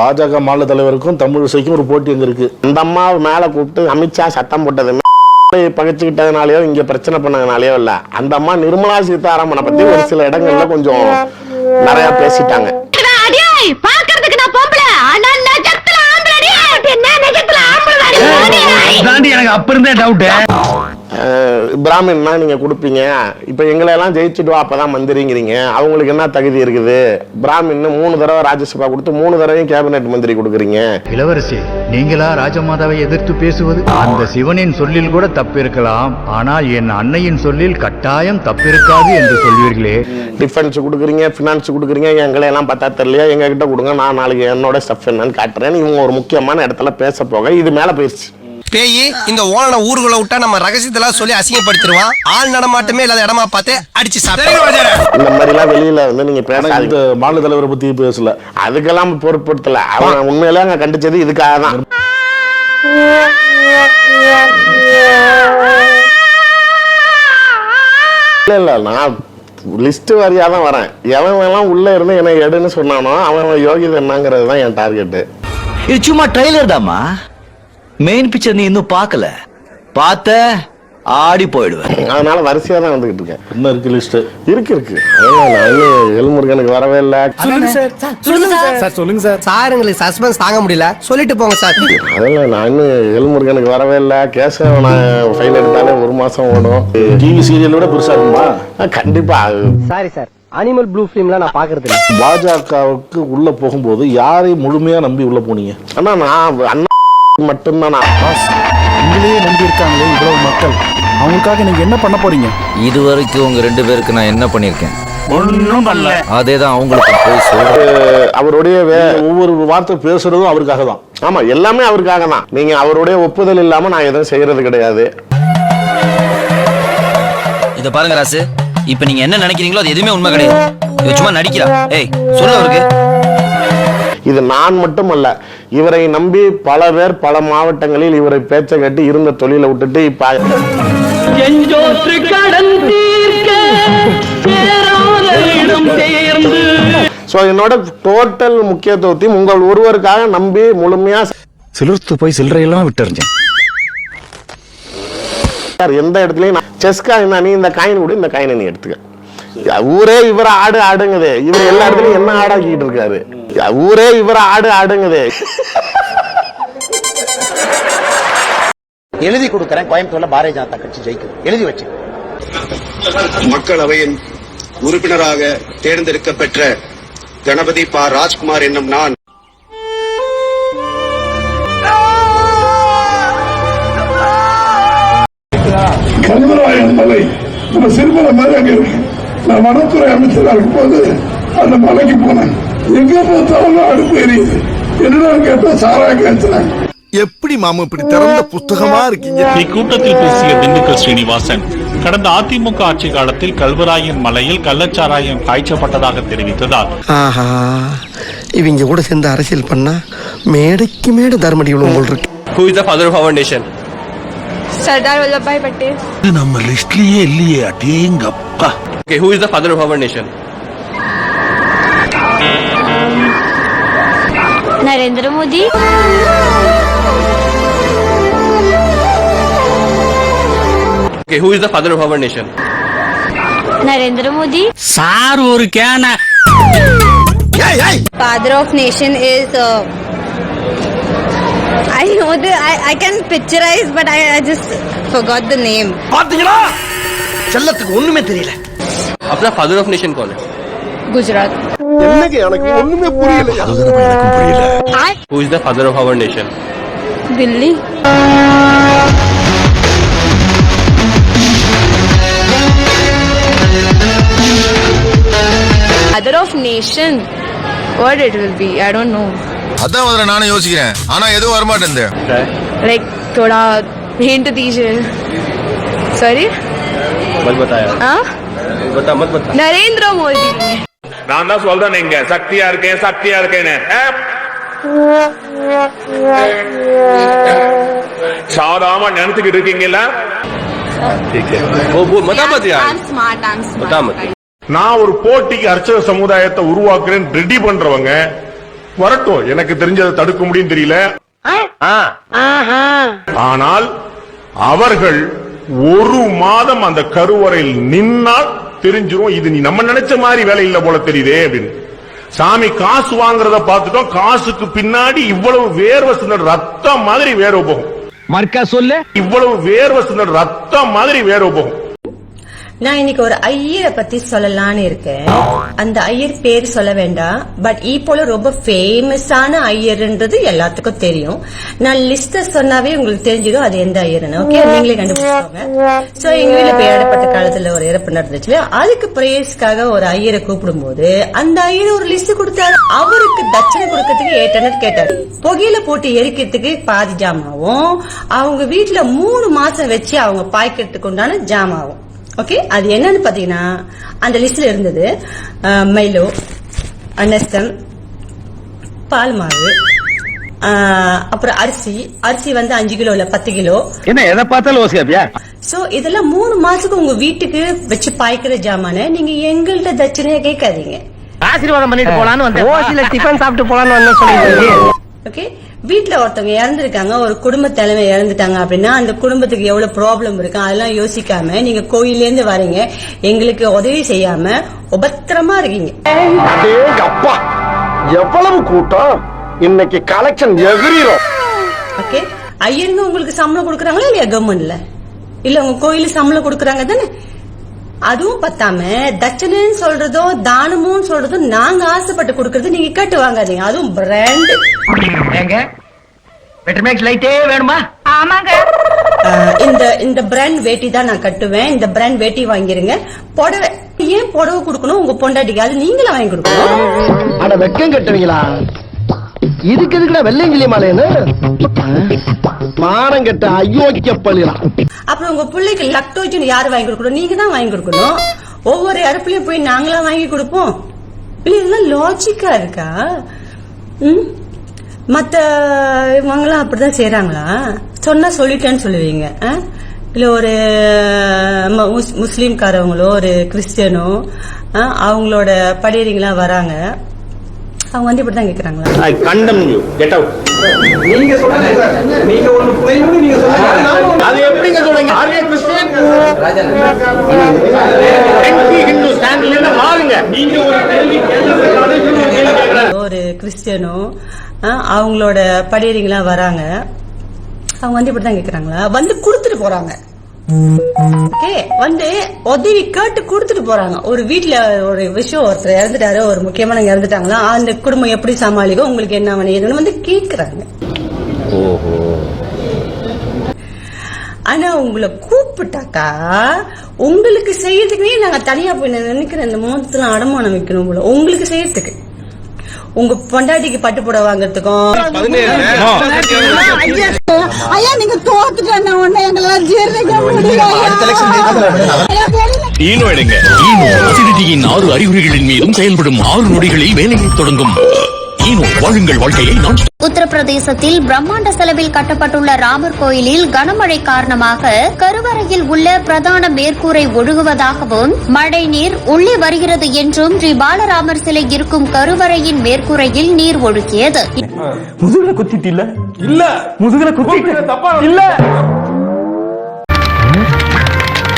பாஜக மாநில தலைவருக்கும் தமிழிசைக்கும் ஒரு போட்டி அங்க இருக்கு அந்த அம்மாவை மேல கூப்பிட்டு அமித்ஷா சட்டம் போட்டது. பகைச்சுக்கிட்டதுனாலயோ இங்க பிரச்சனை பண்ணதுனாலயோ இல்ல. அந்த அம்மா நிர்மலா சீதாராமனை பத்தி ஒரு சில இடங்கள்ல கொஞ்சம் நிறைய பேசிட்டாங்க. அடியே பாக்குறதுக்கு நான் பொம்பளை. ஆனா நெஜத்துல ஆம்பளடி என்ன நெஜத்துல ஆம்பளை தாண்டி எனக்கு அப்ப இருந்தே டவுட் பிராமின்னா நீங்க கொடுப்பீங்க. இப்ப எங்களை எல்லாம் ஜெயிச்சுட்டு வா அப்பதான் மந்திரிங்கிறீங்க. அவங்களுக்கு என்ன தகுதி இருக்குது? பிராமின்னு மூணு தடவை ராஜ்யசபா கொடுத்து மூணு தடவையும் கேபினெட் மந்திரி கொடுக்குறீங்க. இளவரசி நீங்களா ராஜமாதாவை எதிர்த்து பேசுவது? அந்த சிவனின் சொல்லில் கூட தப்பிருக்கலாம். ஆனால் என் அன்னையின் சொல்லில் கட்டாயம் தப்பிருக்காது என்று சொல்வீர்களே. டிஃபென்ஸ் கொடுக்குறீங்க ஃபினான்ஸ் கொடுக்குறீங்க எங்களை எல்லாம் பார்த்தா தெரியலையா? எங்க கிட்ட கொடுங்க நான் நாளைக்கு என்னோட ஸ்டஃப் என்னன்னு காட்டுறேன்னு இவங்க ஒரு முக்கியமான இடத்துல பேச போக இது மேல போயிருச்சு. பேய் இந்த ஓனனை ஊருக்குள்ள விட்டா நம்ம ரகசியத்தெல்லாம் சொல்லி அசிங்கப்படுத்திடுவான். ஆள் நடமாட்டமே இல்லாத இடமா பார்த்து அடிச்சு சாப்பிட்டு இந்த மாதிரிலாம் வெளியில வந்து நீங்க பேசாதீங்க மாநில தலைவரை பத்தி பேசல. அதுக்கெல்லாம் பொருட்படுத்தல. அவன் உண்மையிலே அங்க கண்டிச்சது இதுக்காக தான். இல்ல இல்ல நான் லிஸ்ட் வாரியா தான் வரேன். எவன் எல்லாம் உள்ள இருந்து என்னை எடுன்னு சொன்னானோ அவன் யோகிதை என்னங்கிறது தான் என் டார்கெட்டு இது சும்மா ட்ரைலர் தாம்மா. மெயின் பிக்சர் நீ இன்னும் பார்க்கல. பார்த்த ஆடி போயிடுவேன். அதனால வரிசையா தான் வந்துகிட்டு இருக்கேன். என்ன இருக்கு லிஸ்ட் இருக்கு இருக்கு. நான் இன்னும் எல்முருகனுக்கு வரவே இல்லை. சார். எங்களுக்கு சஸ்பென்ஸ் தாங்க முடியல. சொல்லிட்டு போங்க சார். அதெல்லாம் நான் இன்னும் எல்முருகனுக்கு வரவே இல்லை. கேசவ ஃபைல் எடுத்தாலே ஒரு மாசம் ஓடும். டிவி சீரியல் விட பெருசா இருக்குமா? கண்டிப்பா. சாரி. சார் அனிமல் ப்ளூ ஃபிலிம்லாம் நான் பாக்குறது இல்ல பாஜகவுக்கு உள்ள போகும்போது யாரை முழுமையா நம்பி உள்ள போனீங்க? ஆனா நான் அண்ணா மட்டும்தான்? நான் உங்களையே நம்பி இருக்காங்களே இவ்வளவு மக்கள். அவங்களுக்காக நீங்க என்ன பண்ண போறீங்க? இது வரைக்கும் உங்க ரெண்டு பேருக்கு நான் என்ன பண்ணிருக்கேன் ஒன்னும் பண்ணல. அதே தான் அவங்களுக்கு போய் அவருடைய வே ஒவ்வொரு வார்த்தை பேசுறதும் அவருக்காக தான். ஆமா எல்லாமே அவருக்காக தான். நீங்க அவருடைய ஒப்புதல் இல்லாம நான் எதுவும் செய்யறது கிடையாது. இத பாருங்க ராசு இப்ப நீங்க என்ன நினைக்கிறீங்களோ அது எதுவுமே உண்மை கிடையாது. இவ சும்மா நடிக்கிறா. ஏய் சொல்லு அவருக்கு. இது நான் மட்டுமல்ல இவரை நம்பி பல பேர் பல மாவட்டங்களில் இவரை பேச்ச கட்டி இருந்த தொழிலை விட்டுட்டு சோ என்னோட டோட்டல் முக்கியத்துவத்தையும் உங்கள் ஒருவருக்காக நம்பி முழுமையா சிலிர்த்து போய் சில்லறையெல்லாம் விட்டுறிஞ்சேன். சார் எந்த இடத்துலயும் நான் செஸ் காயின் நீ இந்த காயின் கூட இந்த காயினை நீ எடுத்துக்க. ஊரே இவர ஆடு ஆடுங்குது. இவர் எல்லா இடத்துலயும் என்ன ஆடாக்கிட்டு இருக்காரு? ஊரே இவர ஆடு ஆடுங்குது. எழுதி கொடுக்கறேன். கோயம்புத்தூர்ல பாரதிய ஜனதா கட்சி ஜெயிக்கும் எழுதி வச்சு மக்களவையின் உறுப்பினராக தேர்ந்தெடுக்கப்பெற்ற கணபதி பா ராஜ்குமார் என்னும் நான் கல்வராயன் மலை. நம்ம சிறுமலை மாதிரி அங்க இருக்கு. நான் வனத்துறை அமைச்சராக இருக்கும்போது அந்த மலைக்கு போனேன். எங்க பார்த்தாலும் அடுப்பு எரியுது என்னடா கேட்டா சாராய காய்ச்சலாங்க எப்படி மாமா இப்படி திறந்த புஸ்தகமா இருக்கீங்க? இக்கூட்டத்தில் பேசிய திண்டுக்கல் ஸ்ரீனிவாசன் கடந்த அதிமுக ஆட்சி காலத்தில் கல்வராயன் மலையில் கள்ளச்சாராயம் காய்ச்சப்பட்டதாக தெரிவித்ததால். ஆஹா இவங்க கூட சேர்ந்து அரசியல் பண்ணா மேடைக்கு மேடை தர்மடி போல் இருக்கு. Who is the father of our nation Sardar Vallabhbhai Patel. நம்ம லிஸ்ட்லயே இல்லையே அடேங்கப்பா. Okay who is the father of our nation Narendra Modi okay who is the father of our nation Narendra Modi sir ஒரு கேன. father of nation is uh, I know the I, I can picturize but I, I just forgot the name. பாத்தீங்களா செல்லத்துக்கு ஒண்ணுமே தெரியல. अपना father of nation कौन है Gujarat என்னங்க எனக்கு ஒண்ணுமே புரியல who is the father of our nation Delhi father of nation what it will be I don't know அதான் முதல்ல நானும் யோசிக்கிறேன் ஆனா எதுவும் வரமாட்டேன் like थोड़ा hint दीजिए sorry मत बताया हाँ நரேந்திர மோடி நான் தான் சொல்றேன் இங்க சக்தியா இருக்கேன் சக்தியா இருக்கேன்னு. சாதாம நினைச்சுக்கிட்டு இருக்கீங்களா நான் ஒரு போட்டிக்கு அர்ச்சக சமுதாயத்தை உருவாக்குறேன் ரெடி பண்றவங்க. வரட்டும் எனக்கு தெரிஞ்சதை தடுக்க முடியும் தெரியல. ஆனால் அவர்கள் ஒரு மாதம் அந்த கருவறையில் நின்னால் தெரிஞ்சிரும் இது நீ நம்ம நினைச்ச மாதிரி வேலை இல்ல போல தெரியுதே அப்படின்னு. சாமி காசு வாங்குறத பார்த்துட்டோம் காசுக்கு பின்னாடி இவ்வளவு வேர்வை சிந்தன ரத்தம் மாதிரி வேர்வை போகும். மர்க்கா சொல்லு. இவ்வளவு வேர்வை சிந்தன ரத்தம் மாதிரி வேர்வை போகும். நான் இன்னைக்கு ஒரு ஐயரை பத்தி சொல்லலான்னு இருக்கேன். அந்த ஐயர் பேர் சொல்ல வேண்டாம். பட் இப்போல ரொம்ப ஃபேமஸான ஐயர்ன்றது எல்லாத்துக்கும் தெரியும். நான் லிஸ்ட சொன்னாவே உங்களுக்கு தெரிஞ்சிடும் அது எந்த ஐயர்னு ஓகே நீங்களே கண்டுபிடிச்சோங்க சோ எங்க வீட்டுல பேரப்பட்ட காலத்துல ஒரு இறப்பு நடந்துச்சு அதுக்கு பிரேயர்ஸ்க்காக ஒரு ஐயரை கூப்பிடும்போது அந்த ஐயர் ஒரு லிஸ்ட் கொடுத்தாரு. அவருக்கு தட்சணை கொடுக்கறதுக்கு ஏட்டனர் கேட்டாரு. புகையில போட்டு எரிக்கிறதுக்கு பாதி ஜாமாவும் அவங்க வீட்டுல மூணு மாசம் வச்சு அவங்க பாய்க்கிறதுக்கு உண்டான ஜாமாவும். ஓகே அது என்னன்னு பாத்தீங்கன்னா அந்த லிஸ்ட்ல இருந்தது மைலோ அனஸ்தம் பால் மாவு அப்புறம் அரிசி. அரிசி வந்து அஞ்சு கிலோ இல்ல பத்து கிலோ. என்ன எதை பார்த்தாலும் ஓசியாப்பியா சோ இதெல்லாம் மூணு மாசத்துக்கு உங்க வீட்டுக்கு வச்சு பாய்க்கிற ஜாமான நீங்க எங்கள்கிட்ட தட்சணையா கேட்காதீங்க. ஆசீர்வாதம் பண்ணிட்டு போலான்னு வந்தேன். ஓசில டிஃபன் சாப்பிட்டு போலான்னு வந்தேன் சொல்லிட்டு ஓகே வீட்ல ஒருத்தவங்க இறந்துருக்காங்க ஒரு குடும்ப தலைமை இறந்துட்டாங்க அப்படின்னா அந்த குடும்பத்துக்கு எவ்வளவு ப்ராப்ளம் இருக்கு அதெல்லாம் யோசிக்காம நீங்க கோயில்ல இருந்து வரீங்க எங்களுக்கு உதவி செய்யாம உபத்திரமா இருக்கீங்க. அப்பா எவ்வளவு கூட்டம்? இன்னைக்கு கலெக்ஷன் எகிரிரும். ஓகே ஐயருங்க உங்களுக்கு சம்பளம் கொடுக்கறாங்களா இல்லையா கவர்மெண்ட்ல இல்ல உங்க கோயில சம்பளம் கொடுக்கறாங்க தானே? அதுவும் பத்தாம தட்சணைன்னு சொல்றதோ தானமும் சொல்றதோ நாங்க ஆசைப்பட்டு கொடுக்கறது நீங்க கேட்டு வாங்காதீங்க. அதுவும் பிராண்ட் ஏங்க? லைட்டே வேணுமா? ஆமாங்க. இந்த இந்த பிராண்ட் வேட்டி தான் நான் கட்டுவேன். இந்த பிராண்ட் வேட்டி வாங்கிருங்க. புடவை ஏன் புடவை கொடுக்கணும்? உங்க பொண்டாட்டிக்கு. அது நீங்களே வாங்கி கொடுக்கணும். அட வெக்கம் கட்டுவீங்களா? இதுக்கு எதுக்குடா வெள்ளையங்கிலி மாலைன்னு? மானம் கட்ட அயோக்கிய பள்ளிடா அப்புறம் உங்க பிள்ளைக்கு லக்டோஜன் யார் வாங்கி கொடுக்கணும்? நீங்க தான் வாங்கி கொடுக்கணும். ஒவ்வொரு இடத்துலயும் போய் நாங்களா வாங்கி கொடுப்போம். இதெல்லாம் லாஜிக்கா இருக்கா? ம்? மத்த இவங்கெல்லாம் அப்படிதான் செய்யறாங்களா சொன்னா சொல்லிட்டேன்னு சொல்லுவீங்க. ஆ? இல்ல ஒரு ம- முஸ்- முஸ்லீம்காரவங்களோ ஒரு கிறிஸ்டியனோ ஆ, அவங்களோட படியறிங்களாம் வராங்க. அவங்க வந்து இப்படிதான் கேக்குறாங்களா? ஐ கண்டம் யூ கெட் அவுட் நீங்க சொல்லுங்க சார். நீங்க ஒண்ணு புரியும்னு நீங்க சொல்லுங்க. அது எப்படிங்க சொல்றீங்க? ஆர்ய கிறிஸ்டியன் ஹிந்து ஸ்டாண்ட்ல மாறுங்க நீங்க ஒரு கேள்வி ஒரு கிறிஸ்டியனோ அவங்களோட படியறிங்களாம் வராங்க. அவங்க வந்து இப்படிதான் கேக்குறாங்களா? வந்து கொடுத்துட்டு போறாங்க. ஓகே வந்து உதவி கேட்டு கொடுத்துட்டு போறாங்க. ஒரு வீட்ல ஒரு விஷயம் ஒருத்தர் இறந்துட்டாரு ஒரு முக்கியமான இறந்துட்டாங்களா அந்த குடும்பம் எப்படி சமாளிக்கும் உங்களுக்கு என்ன வேணும் வந்து கேக்குறாங்க. ஆனா உங்களை கூப்பிட்டாக்கா உங்களுக்கு செய்யறதுக்குனே நாங்க தனியா போய் நினைக்கிற இந்த மோதத்துல அடமானம் வைக்கணும் போல. உங்களுக்கு செய்யறதுக்கு. உங்க பொண்டாட்டிக்கு பட்டு புடவை வாங்குறதுக்கும் ஐயா நீங்க தோத்துட்டேன் உடனே எங்களால ஜீரணிக்க முடியல ஈனோ எடுங்க ஈனோ அசிடிட்டியின் ஆறு அறிகுறிகளின் மீதும் செயல்படும் ஆறு நொடிகளில் வேலையை தொடங்கும். ஈனோ வாழுங்கள் வாழ்க்கையை நான் உத்தரப்பிரதேசத்தில் பிரம்மாண்ட செலவில் கட்டப்பட்டுள்ள ராமர் கோயிலில் கனமழை காரணமாக கருவறையில் உள்ள பிரதான மேற்கூரை ஒழுகுவதாகவும் மழை நீர் உள்ளே வருகிறது என்றும் ஸ்ரீ பாலராமர் சிலை இருக்கும் கருவறையின் மேற்கூரையில் நீர் ஒழுகியது. முதுகுல குத்திட்டு இல்ல? இல்ல. முதுகுல குத்திட்டு தப்பா இல்ல.